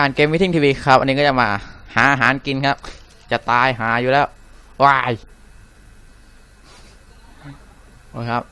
การเกมมิทติ้งทีวีครับ อันนี้ก็จะมาหาอาหารกินครับ จะตายหาอยู่แล้ววายโอครับ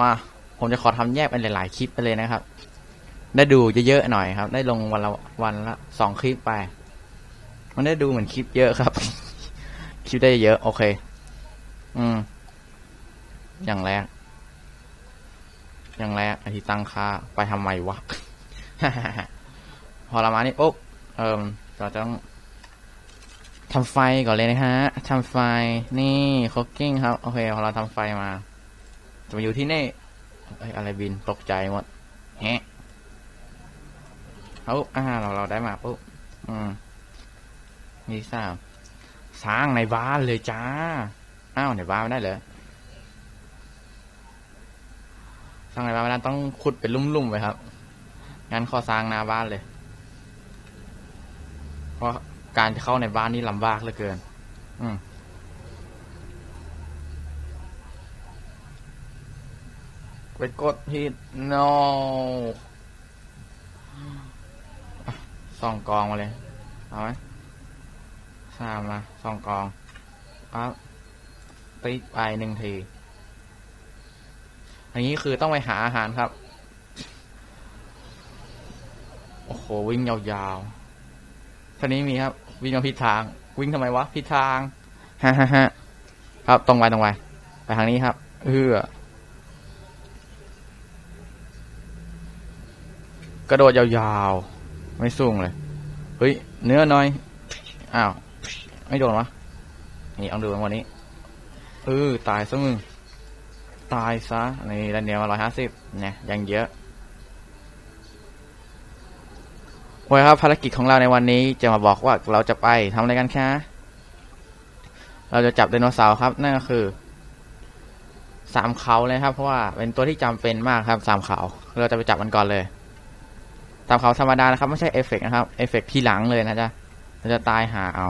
มาผมจะขอทำแยกเป็นหลาย ๆ คลิปไปเลยนะครับ ได้ดูเยอะๆหน่อยครับ ได้ลงวันละวันละสองคลิปไป มันได้ดูเหมือนคลิปเยอะครับ คลิปได้เยอะโอเค อืม อย่างแรก อย่างแรกอที่ตั้งค่าไปทำไมวะ พอเรามานี่ปุ๊บเอิมเราจะต้องทำไฟก่อนเลยนะฮะทำไฟนี่คุกกิ้งครับ โอเคพอเราทำไฟมาจะมาอยู่ที่นี่เอ้ยอะไรบินตกใจหมดแฮะเอาอ่าเราเราได้มาปุ๊บอืมนี่สามสร้างในบ้านเลยจ้า อ้าวในบ้านไม่ได้เหรอสร้างในบ้านไม่ได้ต้องขุดเป็นลุ่มๆไปครับงั้นขอสร้างหน้าบ้านเลย เพราะการจะเข้าในบ้านนี่ลำบากเหลือเกิน อืมไปกดผิด no ส่องกองมาเลย เอาไหมสามมาส่องกองครับติ๊กไปหนึ่งทีอันนี้คือต้องไปหาอาหารครับ โอ้โห วิ่งยาวๆ ท่านี้มีครับ วิ่งมาผิดทาง วิ่งทำไมวะผิดทางฮ่าฮ่าฮ่าครับตรงไปตรงไปไปทางนี้ครับเอือกระโดดยาวๆ ไม่สูงเลย เฮ้ย เนื้อน่อย อ้าว ไม่โดนวะ นี่เอาดูวันนี้เออตายซะมึง ตายซะ นี่ดันเนียมาร้อยห้าสิบเนี่ยยังเยอะ โอเคครับภารกิจของเราในวันนี้จะมาบอกว่าเราจะไปทำอะไรกันคะเราจะจับไดโนเสาร์ครับ นั่นก็คือสามเขาเลยครับ เพราะว่าเป็นตัวที่จำเป็นมากครับสามเขาเราจะไปจับมันก่อนเลยสามเขาธรรมดานะครับ ไม่ใช่เอฟเฟกต์นะครับเอฟเฟกต์ที่หลังเลยนะจ๊ะเราจะตายหาเอา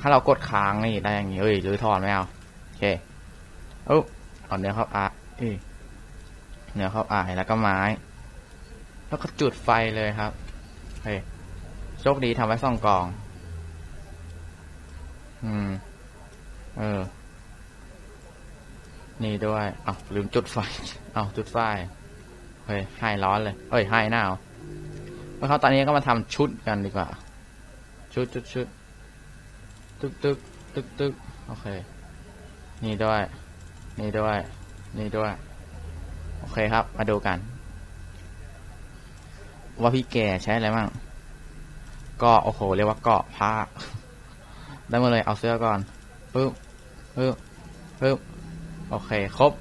ถ้าเรากดค้างนี่ได้อย่างนี้เอ้ยหรือถอนไม่เอาโอเคเอ้าเอาเนื้อเข้าอะเอ้ยเนื้อเข้าอ่ายแล้วก็ไม้ แล้วก็จุดไฟเลยครับ เฮ้ย โชคดีทำไว้สองกล่อง อืม เออ นี่ด้วย อ้าวลืมจุดไฟเอาจุดไฟ เฮ้ยให้ร้อนเลยเฮ้ยให้หนาวแล้วเขาตอนนี้ก็มาทำชุดกันดีกว่า ชุดชุดชุดตึกตึกตึกตึกโอเค นี่ด้วย นี่ด้วย นี่ด้วย โอเคครับ มาดูกัน ว่าพี่แกใช้อะไรบ้างก็โอ้โหเรียกว่าเกาะผ้า ได้มาเลยเอาเสื้อก่อนปึ๊บปึ๊บปึ๊บโอเคครบ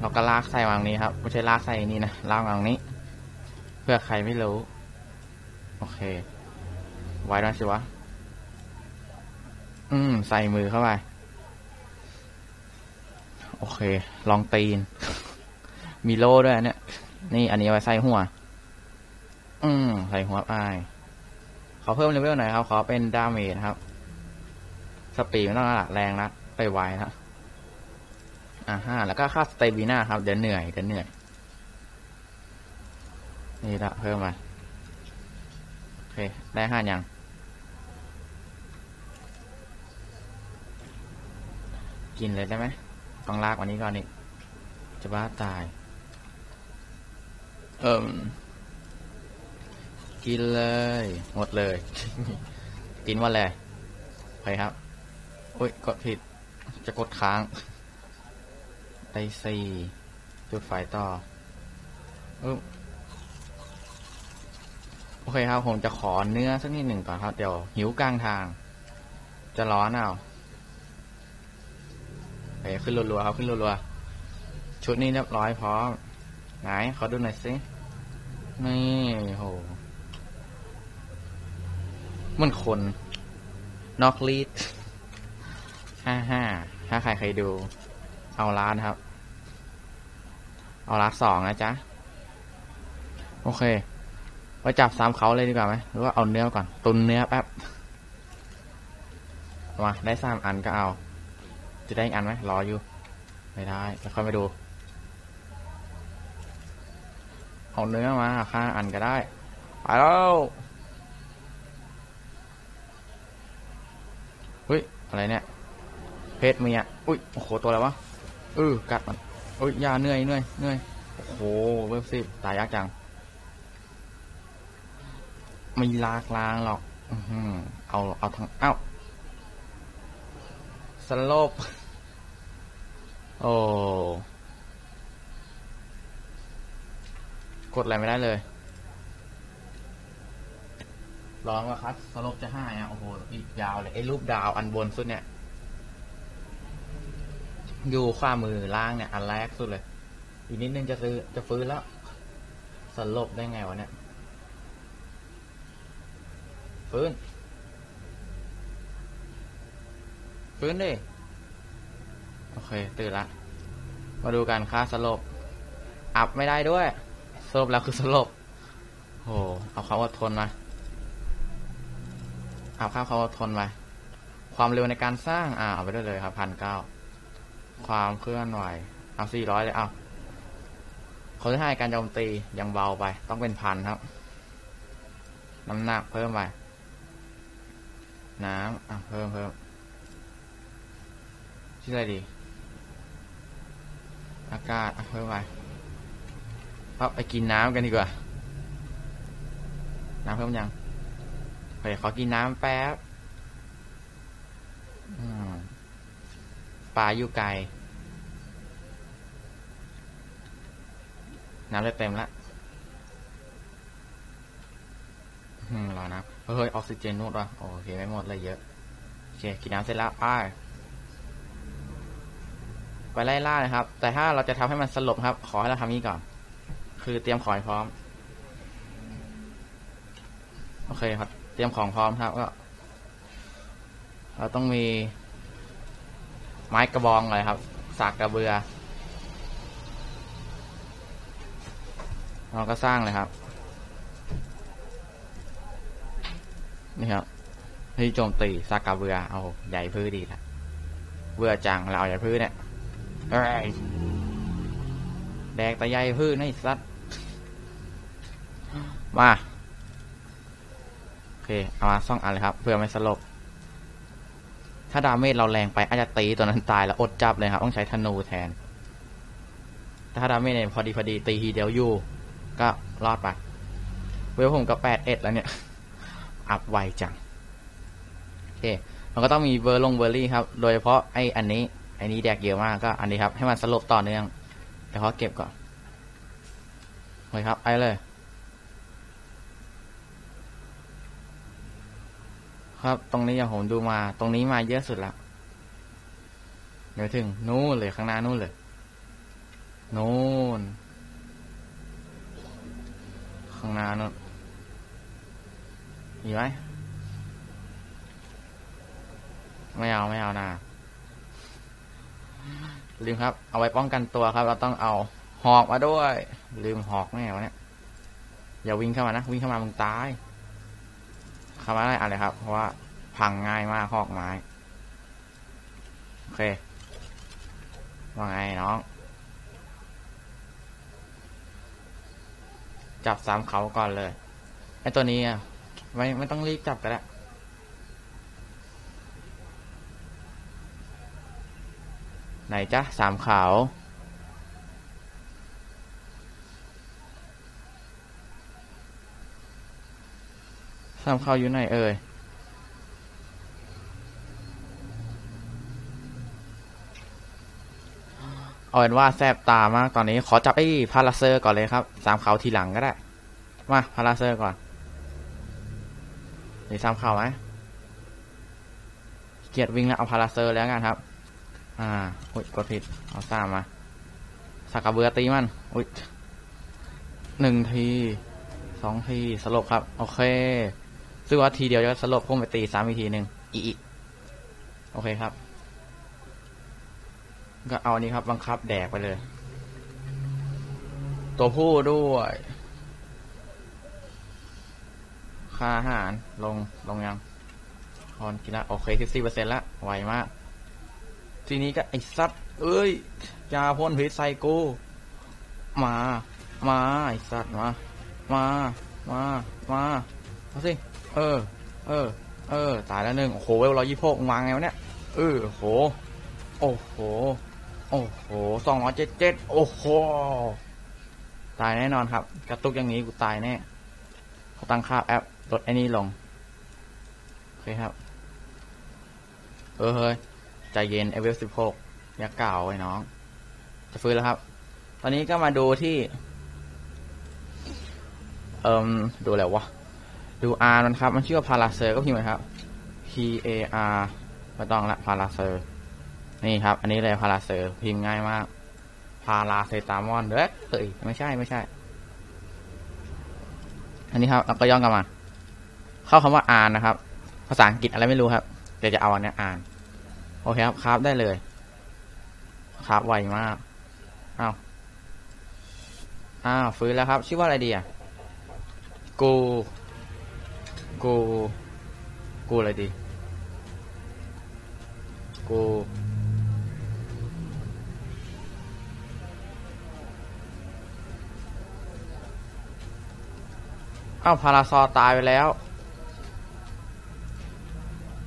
เราก็ลากใส่วางนี้ครับไม่ใช่ลากใส่นี่นะลากวางนี้ เพื่อใครไม่รู้ โอเค ไว้ด้วยสิวะอืม ใส่มือเข้าไป โอเค ลองตีน มีโล่ด้วยเนี่ย นี่อันนี้ไว้ใส่หัว อืมใส่หัวไปขอเพิ่มเลเวลหน่อยครับ ขอเป็นดาเมจครับ สปีดไม่ต้องหลักแรงนะไปไวนะอ่าฮะแล้วก็ค่าสเตบิน่าครับ เดี๋ยวเหนื่อยเดี๋ยวเหนื่อย นี่ละเพิ่มมาโอเค ได้ห้าอย่างกินเลยได้ไหมต้องลากวันนี้ก่อนอีกจะบ้าตาย เอิมกินเลย หมดเลย กินว่าอะไรไปครับโอ้ยกดผิด จะกดค้างได้สี่จุดไฟต่อโอเคครับ ผมจะขอเนื้อสักนิดหนึ่งก่อนครับ เดี๋ยวหิวกลางทาง จะร้อนเอาไปขึ้นรัวๆครับ ขึ้นรัวๆชุดนี้เรียบร้อยพร้อม ไหนขอดูหน่อยสินี่โหมันคนนอกลีดห้าห้าถ้าใครเคยดู เอาล้านครับ เอาล้านสองนะจ๊ะ โอเคไปจับสามเขาเลยดีกว่าไหมหรือว่าเอาเนื้อก่อน ตุนเนื้อแป๊บมาได้สามอันก็เอา จะได้อีกอันไหมรออยู่ ไม่ได้แล้วค่อยไปดู เอาเนื้อมาค่าอันก็ได้ ไปแล้วเฮ้ย อะไรเนี่ย เพชรเมียอุ้ย โอ้โห ตัวอะไรวะเออกัดมันอุ้ยยาเหนื่อยเหนื่อยเหนื่อย โอ้โห เว็บสิบตายยากจังไม่ลากลางหรอกอืเอา เอาทั้งเอ้าสลบ โอ้ กดอะไรไม่ได้เลยร้องว่าครับสลบจะห้าอะโอ้โห อีกยาวเลยไอ้รูปดาวอันบนสุดเนี่ย อยู่ขวามือล่างเนี่ย อันแรกสุดเลย อีกนิดนึงจะซื้อจะฟื้นแล้วสลบได้ไงวะเนี่ย ฟื้น ฟื้นดิ โอเค ตื่นละ มาดูกันค่าสลบ อัพไม่ได้ด้วย สลบแล้วคือสลบโหเอาความอดทนมา เอาค่าวความอดทนมา ความเร็วในการสร้าง อ่า เอาไปได้เลยครับพันเก้า ความเคลื่อนไหว เอาสี่ร้อยเลย เอาเขาจะให้การโจมตียังเบาไป ต้องเป็นพันครับ น้ำหนักเพิ่มไป น้ำอะเพิ่มเพิ่มชื่ออะไรดี อากาศอะเพิ่มไป เอาไปกินน้ำกันดีกว่า น้ำเพิ่มยังเฮ้ยขอกินน้ำแป๊บปลาอยู่ไกล น้ำได้เต็มละอืมรอนะเฮ้ย ออกซิเจนนู่นวะโอเค ไม่หมดเลยเยอะโอเค กินน้ำเสร็จแล้วไปไปไล่ล่านะครับ แต่ถ้าเราจะทำให้มันสลบครับ ขอให้เราทำนี้ก่อน คือเตรียมของให้พร้อม โอเคครับ เตรียมของพร้อมครับก็ เราต้องมี ไม้กระบองเลยครับ สากกระเบือ เราก็สร้างเลยครับ นี่ครับที่โจมตีสากกระเบือ เอาใหญ่พื้นดีละเบื่อจังเราเอาใหญ่พื้นเนี่ยแดกต่ใหญ่พื้นไอ้สัตว มา โอเค เอามาซ่องอันเลยครับ เพื่อไม่สลบ ถ้าดาเมจเราแรงไปอาจจะตีตัวนั้นตายแล้วอดจับเลยครับ ต้องใช้ธนูแทน ถ้าดาเมจเนี่ยพอดีพอดีตีทีเดียวอยู่ก็รอดไปเวลผมก็แปดเอ็ดแล้วเนี่ย อัพไวจัง โอเค มันก็ต้องมีเวอร์ลงเวอร์รี่ครับ โดยเฉพาะไออันนี้ ไอนี้แดกเยอะมากก็อันนี้ครับ ให้มันสลบต่อเนื่องเดี๋ยวเขาเก็บก่อนโอเคครับ ไอเลย ครับ ตรงนี้อย่างผมดูมา ตรงนี้มาเยอะสุดแล้วเดี๋ยวถึง นู่นเลยข้างหน้านู่นเลยนู่นข้างหน้านู่นมีไหมไม่เอาไม่เอานะลืมครับ เอาไว้ป้องกันตัวครับ เราต้องเอาหอกมาด้วย ลืมหอกแม่วะเนี่ยอย่าวิ่งเข้ามานะวิ่งเข้ามามึงตาย เข้ามาได้อะไรครับ เพราะว่าพังง่ายมากหอกไม้ โอเค ว่าไงน้อง จับสามเขาก่อนเลย ไอตัวนี้อะ ไม่ไม่ต้องรีบจับก็ได้ไหนจ๊ะสามขาว สามขาวอยู่ไหนเอ่ยเอาเป็นว่าแซบตามากตอนนี้ขอจับไอ้พาราเซอร์ก่อนเลยครับสามขาวทีหลังก็ได้ มาพาราเซอร์ก่อนนี่สามขาวไหมเกียดวิ่งแล้วเอาพาราเซอร์แล้วกันครับ อ่าอุ้ยกดผิดเอาสามมาสักกระเบือตีมันอุ้ยหนึ่งทีสองทีสลบครับ โอเค ซึ่งว่าทีเดียวจะสลบพุ่งไปตีสามอีกทีหนึ่งอีอีโอเคครับ ก็เอานี้ครับ บังคับแดกไปเลย ตัวผู้ด้วยค่าอาหารลงลงยังพอนกินละโอเคสิบสี่เปอร์เซ็นต์ละไวมาก ทีนี้ก็ไอ้สัตว์เอ้ยยาพ่นพิษใส่กูมา มาไอสัตว์มา มา มา มาเอาสิ เออ เออ เออ ตายแล้วหนึ่งโอ้โหเวลร้อยยี่สิบหกวางไงวะเนี่ย เออโอ้โห โอ้โห โอ้โหสองร้อยเจ็ดเจ็ดโอ้โห ตายแน่นอนครับ กระตุกอย่างนี้กูตายแน่เขาตั้งค่าแอปลดไอ้นี่ลง โอเคครับ เออเฮ้ย ใจเย็นเอเวลสิบหกอย่าเก่าไอ้น้อง จะฟื้นแล้วครับ ตอนนี้ก็มาดูที่ เอ่มดูอะไรวะ ดู R มันครับ มันชื่อว่าพาราเซอร์ก็พิมพ์ไปครับ P A R ไม่ต้องละพาราเซอร์นี่ครับ อันนี้เลยพาราเซอร์พิมพ์ง่ายมากพาราเซตามอนเด้อเอ้ยไม่ใช่ไม่ใช่ อันนี้ครับเราก็ย่องกลับมา เข้าคำว่า R นะครับ ภาษาอังกฤษอะไรไม่รู้ครับเดี๋ยวจะเอาอันนี้อ่าน โอเคครับครับได้เลยครับไวมากอ้าวอ้าวฟื้นแล้วครับ ชื่อว่าอะไรดีอะกู กู กูอะไรดี กู อ้าวพาราซอตายไปแล้ว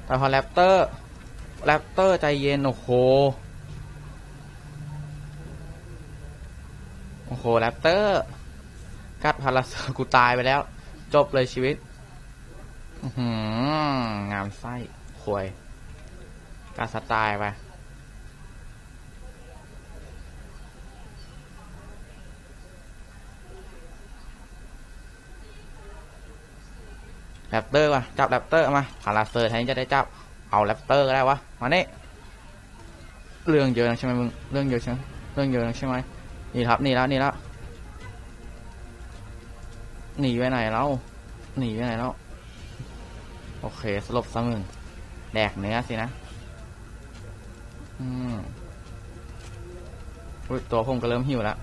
แต่พอแรปเตอร์ แรปเตอร์ใจเย็น โอ้โห โอ้โห แรปเตอร์กัดพาราซอกูตายไปแล้ว จบเลยชีวิต งามไส้ควยกาสไตล์ไปแรปเตอร์ว่ะจับแรปเตอร์มาพาราเซอร์แทนจะได้จับ เอาแรปเตอร์ก็ได้วะ มาเนี่เรื่องเยอะนะใช่ไหมมึง เรื่องเยอะใช่ไหมเรื่องเยอะนะใช่ไหมนี่ครับ นี่แล้ว นี่แล้ว หนีไปไหนแล้ว หนีไปไหนแล้ว โอเค สลบซะมึง แดกเนื้อสินะ อืมอุ้ยตัวผมก็เริ่มหิวแล้ว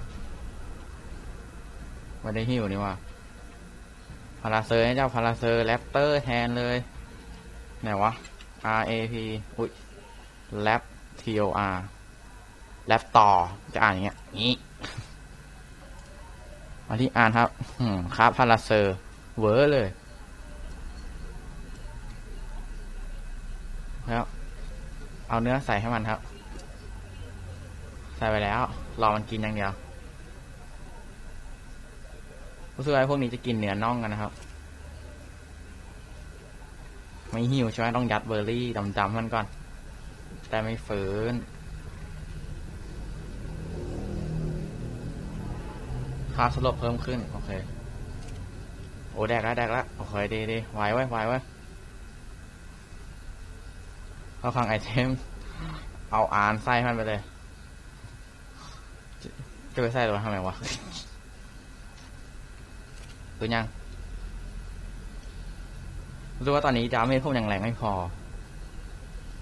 ไม่ได้หิวนี่ว่าพาราเซอร์ให้เจ้าพาราเซอร์แรปเตอร์แทนเลย ไหนวะ R A P อุ้ยแรป T O R แรปต่อ จะอ่านอย่างเงี้ย นี้มาที่อ่านครับ อืมครับพาราเซอร์ เวอร์เลย แล้ว เอาเนื้อใส่ให้มันครับ ใส่ไปแล้ว รอมันกินอย่างเดียวรู้สึกว่าพวกนี้จะกินเนื้อน่องกันนะครับ ไม่หิวใช่ไหมต้องยัดเบอร์รี่ดำๆมันก่อน แต่ไม่ฝืนค่าสลบเพิ่มขึ้น โอเค โอ้แดกแล้วแดกแล้วโอเคดีดีไหวไว้ไหวไว้ เข้าคลังไอเทม เอาอ่านไส้มันไปเลย จะไปใส่หรือทำไมวะตัวยังรู้ว่าตอนนี้ดาเมจพวกยังแรงไม่พอ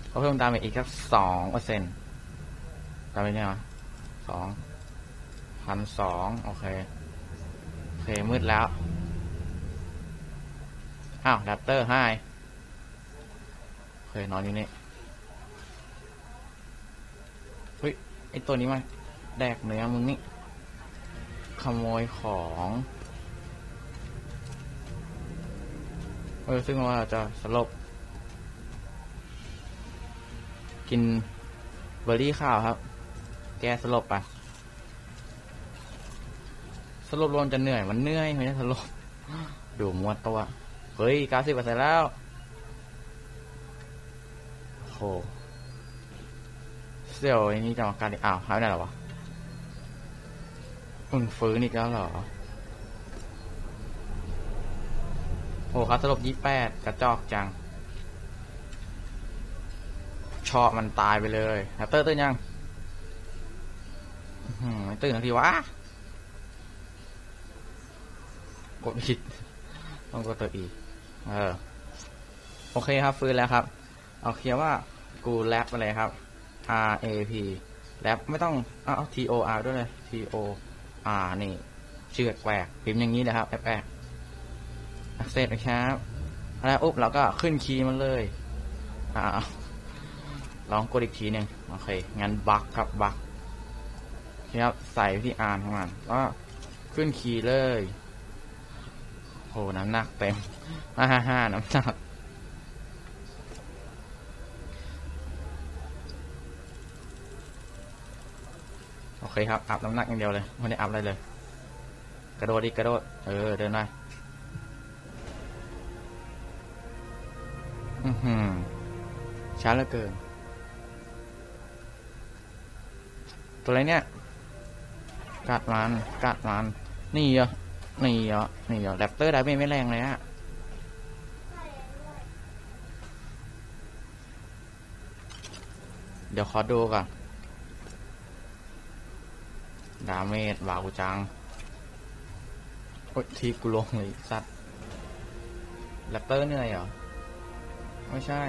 เขาเพิ่มดาเมจอีกสักสองเปอร์เซ็นต์ดาเมจเนี่ยสองพันสองโอเคโอเคมืดแล้ว อ้าวดับเตอร์ไฮโอเคนอนอยู่นี่ เฮ้ย ไอตัวนี้มันแดกเนื้อมึงนี่ ขโมยของเออซึ่งว่าจะสลบ กินเบอร์รี่ข้าวครับ แกสลบไปสลบรวมจะเหนื่อย มันเหนื่อยไม่ใช่สลบ ดูมวดตัว เฮ้ยเก้าสิบเปอร์เซ็นต์แล้วโห เสี่ยวไอ้นี่จะมาการอ้าวหายไปไหนแล้วะมึงฟื้นอีกแล้วเหรอ โอ้ครับสลบยี่แปดกระจอกจัง ชอบมันตายไปเลยแฮปเตอร์ตื่นยังอื้อหือไม่ตื่นทันทีวะกดผิดต้องกดตัวอีก เออ โอเคครับ ฟื้นแล้วครับ เอาเคียร์ว่า กูแรปอะไรครับ R A P แรปไม่ต้องเอา T O R ด้วยเลย T O R นี่ชื่อแปลกๆพิมพ์อย่างนี้นะครับแปลกๆ access นะครับแล้วอุ๊บเราก็ขึ้นคีย์มันเลยอ่าลองกดอีกทีหนึ่งโอเคงั้นบักครับบักครับใส่ที่อ่านของมันก็ขึ้นขี่เลยโหน้ำหนักเต็มห้าห้าห้าน้ำหนัก เคครับอัพน้ำหนักอย่างเดียวเลยไม่ได้อัพอะไรเลย กระโดดดิกระโดดเออเดินได้อือหือช้าเหลือเกิน ตัวอะไรเนี่ยกัดมันกัดมันนี่เหรอนี่เหรอนี่เหรอแรปเตอร์ได้ไม่ไม่แรงเลยอะเดี๋ยวขอดูก่อน ดาเมจบาวจังโอ้ยทีกูลงเลยสัตว์แรปเตอร์เหนื่อยเหรอ ไม่ใช่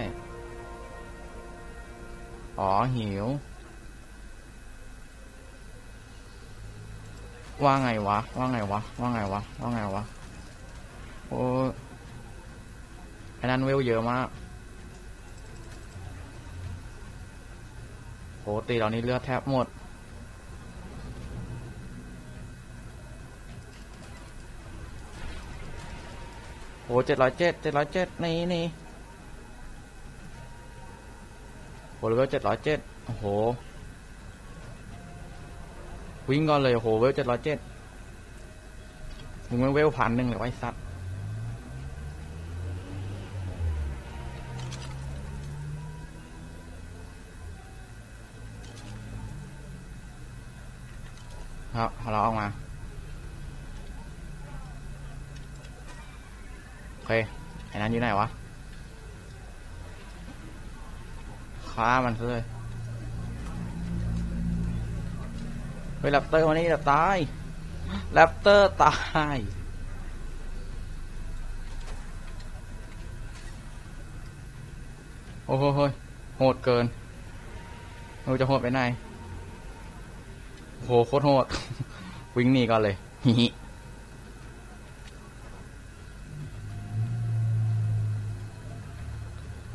อ๋อ หิว ว่าไงวะ ว่าไงวะ ว่าไงวะ ว่าไงวะ โอ้ยไอ้นั่นเวลเยอะมากโหตีตอนนี้เลือดแทบหมด โหเจ็ดร้อยเจ็ดเจ็ดร้อยเจ็ดนี่นี่โหเลเวลเจ็ดร้อยเจ็ดโอ้โห วิ่งก่อนเลยโอ้โหเวลเจ็ดร้อยเจ็ดมึงไม่เวลพันหนึ่งเลยไว้สัตว์ครับเราออกมา โอ เคไอ้นั้นอยู่ไหนวะฆ่ามันเลยเฮ้ยแรปเตอร์วันนี้จะตายแรปเตอร์ตายโอ้โหโหดเกินเราจะโหดไปไหนโหโคตรโหด วิ่งหนีก่อนเลยฮิ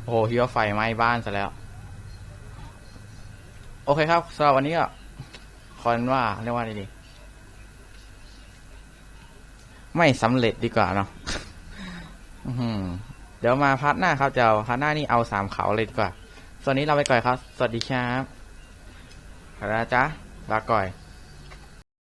โอ้โหคิดว่าไฟไหม้บ้านซะแล้ว โอเคครับสำหรับวันนี้ก็คอนว่าเรียกว่าอะไรดี ไม่สำเร็จดีกว่าเนาะเดี๋ยวมาพาร์ทหน้าครับจะเอาพาร์ทหน้านี่เอาสามเขาเลยดีกว่า ส่วนนี้เราไปก่อนครับ สวัสดีครับขอบคุณนะจ๊ะลาก่อย